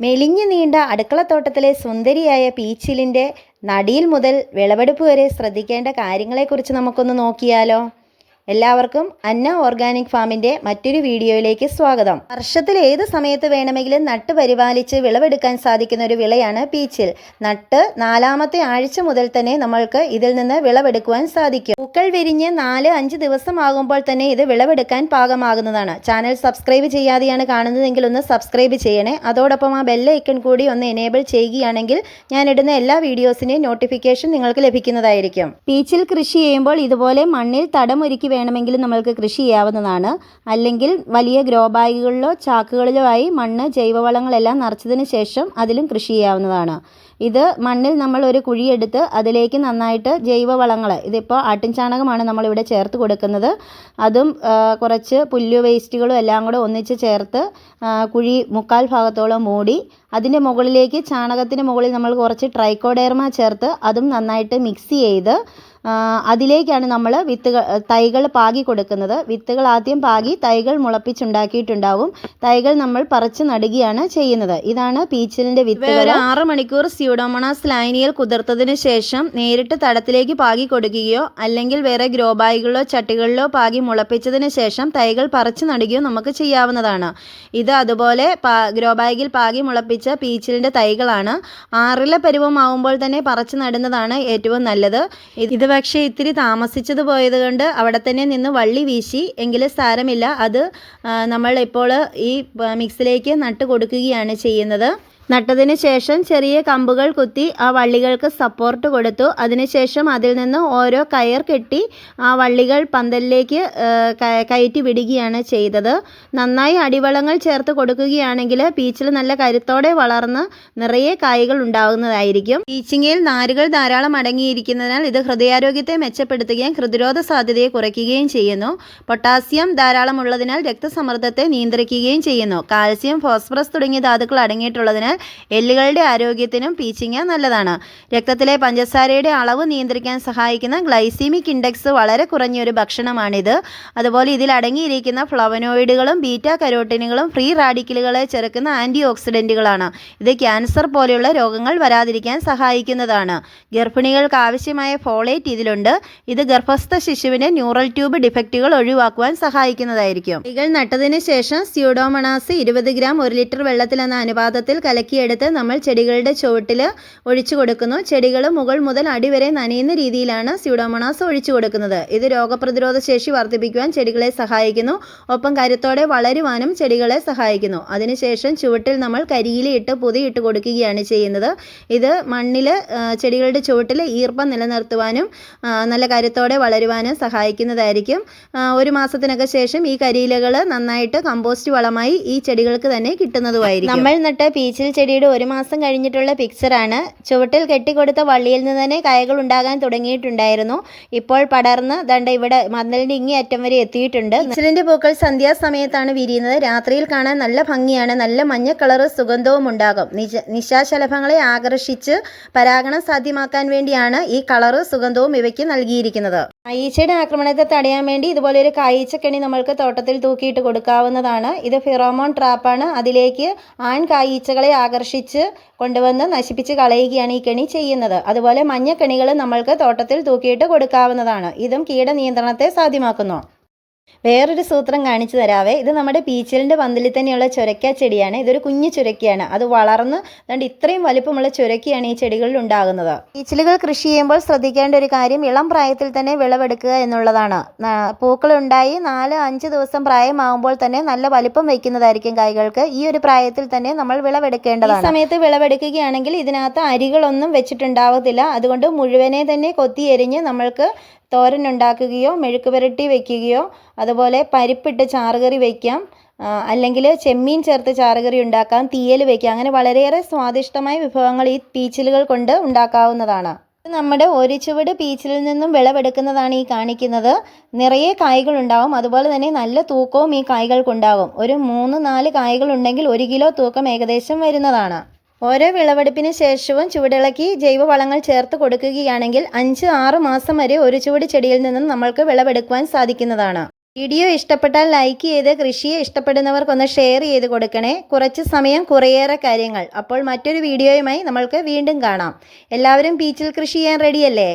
മെലിഞ്ഞു നീണ്ട അടുക്കളത്തോട്ടത്തിലെ സുന്ദരിയായ പീച്ചിലിന്റെ നടിയിൽ മുതൽ വിളവെടുപ്പ് വരെ ശ്രദ്ധിക്കേണ്ട കാര്യങ്ങളെക്കുറിച്ച് നമുക്കൊന്ന് നോക്കിയാലോ? എല്ലാവർക്കും അന്ന ഓർഗാനിക് ഫാമിന്റെ മറ്റൊരു വീഡിയോയിലേക്ക് സ്വാഗതം. വർഷത്തിൽ ഏത് സമയത്ത് വേണമെങ്കിലും നട്ട് പരിപാലിച്ച് വിളവെടുക്കാൻ സാധിക്കുന്ന ഒരു വിളയാണ് പീച്ചിൽ. നട്ട് നാലാമത്തെ ആഴ്ച മുതൽ തന്നെ നമ്മൾക്ക് ഇതിൽ നിന്ന് വിളവെടുക്കുവാൻ സാധിക്കും. പൂക്കൾ വിരിഞ്ഞ് നാല് അഞ്ച് ദിവസമാകുമ്പോൾ തന്നെ ഇത് വിളവെടുക്കാൻ പാകമാകുന്നതാണ്. ചാനൽ സബ്സ്ക്രൈബ് ചെയ്യാതെയാണ് കാണുന്നതെങ്കിൽ ഒന്ന് സബ്സ്ക്രൈബ് ചെയ്യണേ. അതോടൊപ്പം ആ ബെൽ ഐക്കൺ കൂടി ഒന്ന് എനേബിൾ ചെയ്യുകയാണെങ്കിൽ ഞാൻ ഇടുന്ന എല്ലാ വീഡിയോസിന്റെയും നോട്ടിഫിക്കേഷൻ നിങ്ങൾക്ക് ലഭിക്കുന്നതായിരിക്കും. പീച്ചിൽ കൃഷി ചെയ്യുമ്പോൾ ഇതുപോലെ മണ്ണിൽ തടമൊരുക്കി വേണമെങ്കിൽ നമ്മൾക്ക് കൃഷി ചെയ്യാവുന്നതാണ്. അല്ലെങ്കിൽ വലിയ ഗ്രോ ബാഗുകളിലോ ചാക്കുകളിലോ ആയി മണ്ണ് ജൈവവളങ്ങളെല്ലാം നിറച്ചതിന് ശേഷം അതിലും കൃഷി ചെയ്യാവുന്നതാണ്. ഇത് മണ്ണിൽ നമ്മൾ ഒരു കുഴിയെടുത്ത് അതിലേക്ക് നന്നായിട്ട് ജൈവവളങ്ങൾ ഇതിപ്പോൾ ആട്ടിൻ ചാണകമാണ് നമ്മളിവിടെ ചേർത്ത് കൊടുക്കുന്നത്. അതും കുറച്ച് പുല്ലു വേസ്റ്റുകളും എല്ലാം കൂടെ ഒന്നിച്ച് ചേർത്ത് കുഴി മുക്കാൽ ഭാഗത്തോളം മൂടി അതിന്റെ മുകളിലേക്ക് ചാണകത്തിന് മുകളിൽ നമ്മൾ കുറച്ച് ട്രൈക്കോഡേർമ ചേർത്ത് അതും നന്നായിട്ട് മിക്സ് ചെയ്ത് അതിലേക്കാണ് നമ്മൾ വിത്തുകൾ തൈകൾ പാകി കൊടുക്കുന്നത്. വിത്തുകൾ ആദ്യം പാകി തൈകൾ മുളപ്പിച്ചുണ്ടാക്കിയിട്ടുണ്ടാവും. തൈകൾ നമ്മൾ പറിച്ച് നടുകയാണ് ചെയ്യുന്നത്. ഇതാണ് പീച്ചിലിന്റെ വിത്തുകൾ ആറ് മണിക്കൂർ സ്യൂഡോമോണാസ് ലൈനിയിൽ കുതിർത്തതിന് ശേഷം നേരിട്ട് തടത്തിലേക്ക് പാകി കൊടുക്കുകയോ അല്ലെങ്കിൽ വേറെ ഗ്രോബായികളിലോ ചട്ടികളിലോ പാകി മുളപ്പിച്ചതിന് ശേഷം തൈകൾ പറിച്ച് നടുകയോ നമുക്ക് ചെയ്യാവുന്നതാണ്. ഇത് അതുപോലെ ഗ്രോ ബാഗിൽ പാകി മുളപ്പിച്ച പീച്ചിലിന്റെ തൈകളാണ്. ആറിലെ പരുവമാവുമ്പോൾ തന്നെ പറിച്ചു നടുന്നതാണ് ഏറ്റവും നല്ലത്. ഇത് പക്ഷേ ഇത്തിരി താമസിച്ചത് പോയത് കൊണ്ട് അവിടെ തന്നെ നിന്ന് വള്ളി വീശി എങ്കിലും സാരമില്ല. അത് നമ്മൾ ഇപ്പോൾ ഈ മിക്സിലേക്ക് നട്ട് കൊടുക്കുകയാണ് ചെയ്യുന്നത്. നട്ടതിന് ശേഷം ചെറിയ കമ്പുകൾ കുത്തി ആ വള്ളികൾക്ക് സപ്പോർട്ട് കൊടുത്തു. അതിനുശേഷം അതിൽ നിന്ന് ഓരോ കയർ കെട്ടി ആ വള്ളികൾ പന്തലിലേക്ക് കയറ്റി വിടുകയാണ് ചെയ്തത്. നന്നായി അടിവളങ്ങൾ ചേർത്ത് കൊടുക്കുകയാണെങ്കിൽ പീച്ചിൽ നല്ല കരുത്തോടെ വളർന്ന് നിറയെ കായകൾ ഉണ്ടാകുന്നതായിരിക്കും. പീച്ചിങ്ങയിൽ നാരുകൾ ധാരാളം അടങ്ങിയിരിക്കുന്നതിനാൽ ഇത് ഹൃദയാരോഗ്യത്തെ മെച്ചപ്പെടുത്തുകയും ഹൃദ്രോധ സാധ്യതയെ കുറയ്ക്കുകയും ചെയ്യുന്നു. പൊട്ടാസ്യം ധാരാളം ഉള്ളതിനാൽ രക്തസമ്മർദ്ദത്തെ നിയന്ത്രിക്കുകയും ചെയ്യുന്നു. കാൽസ്യം ഫോസ്ഫറസ് തുടങ്ങിയ ധാതുക്കൾ അടങ്ങിയിട്ടുള്ളതിനാൽ എല്ലുകളുടെ ആരോഗ്യത്തിനും പീച്ചിങ്ങ നല്ലതാണ്. രക്തത്തിലെ പഞ്ചസാരയുടെ അളവ് നിയന്ത്രിക്കാൻ സഹായിക്കുന്ന ഗ്ലൈസീമിക് ഇൻഡെക്സ് വളരെ കുറഞ്ഞൊരു ഭക്ഷണമാണിത്. അതുപോലെ ഇതിൽ അടങ്ങിയിരിക്കുന്ന ഫ്ലവനോയിഡുകളും ബീറ്റ കരോട്ടിനുകളും ഫ്രീ റാഡിക്കലുകളെ ചെറുക്കുന്ന ആന്റി ഓക്സിഡന്റുകളാണ് ഇത് ക്യാൻസർ പോലെയുള്ള രോഗങ്ങൾ വരാതിരിക്കാൻ സഹായിക്കുന്നതാണ്. ഗർഭിണികൾക്ക് ആവശ്യമായ ഫോളേറ്റ് ഇതിലുണ്ട്. ഇത് ഗർഭസ്ഥ ശിശുവിന് ന്യൂറൽ ട്യൂബ് ഡിഫക്റ്റുകൾ ഒഴിവാക്കുവാൻ സഹായിക്കുന്നതായിരിക്കും. ഇകൾ നട്ടതിന് ശേഷം സ്യൂഡോമണാസ് ഇരുപത് ഗ്രാം ഒരു ലിറ്റർ വെള്ളത്തിൽ എന്ന അനുപാതത്തിൽ കലക്കിയെടുത്ത് നമ്മൾ ചെടികളുടെ ചുവട്ടിൽ ഒഴിച്ചു കൊടുക്കുന്നു. ചെടികൾ മുകൾ മുതൽ അടിവരെ നനയുന്ന രീതിയിലാണ് സ്യൂഡോമോണാസ് ഒഴിച്ചു കൊടുക്കുന്നത്. ഇത് രോഗപ്രതിരോധ ശേഷി വർദ്ധിപ്പിക്കുവാൻ ചെടികളെ സഹായിക്കുന്നു. ഒപ്പം കരുത്തോടെ വളരുവാനും ചെടികളെ സഹായിക്കുന്നു. അതിനുശേഷം ചുവട്ടിൽ നമ്മൾ കരിയിലിട്ട് പുതിയിട്ട് കൊടുക്കുകയാണ് ചെയ്യുന്നത്. ഇത് മണ്ണിൽ ചെടികളുടെ ചുവട്ടിൽ ഈർപ്പം നിലനിർത്തുവാനും നല്ല കരുത്തോടെ വളരുവാനും സഹായിക്കുന്നതായിരിക്കും. ഒരു മാസത്തിനൊക്കെ ശേഷം ഈ കരിയിലകൾ നന്നായിട്ട് കമ്പോസ്റ്റ് വളമായി ഈ ചെടികൾക്ക് തന്നെ കിട്ടുന്നതുമായിരിക്കും. നമ്മൾ നട്ട പീച്ചിൽ ചെടിയുടെ ഒരു മാസം കഴിഞ്ഞിട്ടുള്ള പിക്ചറാണ് ചുവട്ടിൽ കെട്ടിക്കൊടുത്ത വള്ളിയിൽ നിന്ന് തന്നെ കായകൾ ഉണ്ടാകാൻ തുടങ്ങിയിട്ടുണ്ടായിരുന്നു. ഇപ്പോൾ പടർന്ന് ദണ്ട ഇവിടെ മന്നലിന്റെ ഇങ്ങേ അറ്റം വരെ എത്തിയിട്ടുണ്ട്. പീച്ചിലിന്റെ പൂക്കൾ സന്ധ്യാസമയത്താണ് വിരിയുന്നത്. രാത്രിയിൽ കാണാൻ നല്ല ഭംഗിയാണ്. നല്ല മഞ്ഞ കളറ് സുഗന്ധവും ഉണ്ടാകും. നിശ നിശാശലഭങ്ങളെ ആകർഷിച്ച് പരാഗണം സാധ്യമാക്കാൻ വേണ്ടിയാണ് ഈ കളറ് സുഗന്ധവും ഇവയ്ക്ക് നൽകിയിരിക്കുന്നത്. കായീച്ചയുടെ ആക്രമണത്തെ തടയാൻ വേണ്ടി ഇതുപോലെ ഒരു കായീച്ചക്കണി നമ്മൾക്ക് തോട്ടത്തിൽ തൂക്കിയിട്ട് കൊടുക്കാവുന്നതാണ്. ഇത് ഫിറോമോൺ ട്രാപ്പാണ്. അതിലേക്ക് ആൺ കായീച്ചകളെ ആകർഷിച്ച് കൊണ്ടുവന്ന് നശിപ്പിച്ച് കളയുകയാണ് ഈ കെണി ചെയ്യുന്നത്. അതുപോലെ മഞ്ഞക്കണികൾ നമ്മൾക്ക് തോട്ടത്തിൽ തൂക്കിയിട്ട് കൊടുക്കാവുന്നതാണ്. ഇതും കീടനിയന്ത്രണത്തെ സാധ്യമാക്കുന്നു. വേറൊരു സൂത്രം കാണിച്ചു തരാവേ. ഇത് നമ്മുടെ പീച്ചലിന്റെ പന്തലിൽ തന്നെയുള്ള ചുരക്ക ചെടിയാണ്. ഇതൊരു കുഞ്ഞു ചുരക്കയാണ്. അത് വളർന്ന് അതുകൊണ്ട് ഇത്രയും വലിപ്പമുള്ള ചുരക്കയാണ് ഈ ചെടികളിൽ ഉണ്ടാകുന്നത്. പീച്ചലുകൾ കൃഷി ചെയ്യുമ്പോൾ ശ്രദ്ധിക്കേണ്ട ഒരു കാര്യം ഇളം പ്രായത്തിൽ തന്നെ വിളവെടുക്കുക എന്നുള്ളതാണ്. പൂക്കളുണ്ടായി നാല് അഞ്ച് ദിവസം പ്രായമാകുമ്പോൾ തന്നെ നല്ല വലിപ്പം വയ്ക്കുന്നതായിരിക്കും കായ്കൾക്ക്. ഈ ഒരു പ്രായത്തിൽ തന്നെ നമ്മൾ വിളവെടുക്കേണ്ടതാണ്. സമയത്ത് വിളവെടുക്കുകയാണെങ്കിൽ ഇതിനകത്ത് അരികളൊന്നും വെച്ചിട്ടുണ്ടാവത്തില്ല. അതുകൊണ്ട് മുഴുവനെ തന്നെ കൊത്തി എരിഞ്ഞ് നമ്മൾക്ക് തോരൻ ഉണ്ടാക്കുകയോ മെഴുക്ക് പുരട്ടി വയ്ക്കുകയോ അതുപോലെ പരിപ്പിട്ട് ചാറുകറി വയ്ക്കാം അല്ലെങ്കിൽ ചെമ്മീൻ ചേർത്ത് ചാറുകറി ഉണ്ടാക്കാം തീയൽ വയ്ക്കാം അങ്ങനെ വളരെയേറെ സ്വാദിഷ്ടമായ വിഭവങ്ങൾ ഈ പീച്ചിലുകൾ കൊണ്ട് ഉണ്ടാക്കാവുന്നതാണ്. നമ്മുടെ ഒരു ചുവട് പീച്ചിലിൽ നിന്നും വിളവെടുക്കുന്നതാണ് ഈ കാണിക്കുന്നത്. നിറയെ കായ്കൾ ഉണ്ടാവും. അതുപോലെ തന്നെ നല്ല തൂക്കവും ഈ കായ്കൾക്കുണ്ടാവും ഒരു മൂന്ന് നാല് കായ്കൾ ഉണ്ടെങ്കിൽ ഒരു കിലോ തൂക്കം ഏകദേശം വരുന്നതാണ്. ഓരോ വിളവെടുപ്പിന് ശേഷവും ചുവടിളക്കി ജൈവവളങ്ങൾ ചേർത്ത് കൊടുക്കുകയാണെങ്കിൽ അഞ്ച് ആറ് മാസം വരെ ഒരു ചുവട് ചെടിയിൽ നിന്നും നമ്മൾക്ക് വിളവെടുക്കുവാൻ സാധിക്കുന്നതാണ്. വീഡിയോ ഇഷ്ടപ്പെട്ടാൽ ലൈക്ക് ചെയ്ത് കൃഷിയെ ഇഷ്ടപ്പെടുന്നവർക്കൊന്ന് ഷെയർ ചെയ്ത് കൊടുക്കണേ. കുറച്ച് സമയം കുറേയേറെ കാര്യങ്ങൾ. അപ്പോൾ മറ്റൊരു വീഡിയോയുമായി നമ്മൾക്ക് വീണ്ടും കാണാം. എല്ലാവരും പീച്ചിൽ കൃഷി ചെയ്യാൻ റെഡിയല്ലേ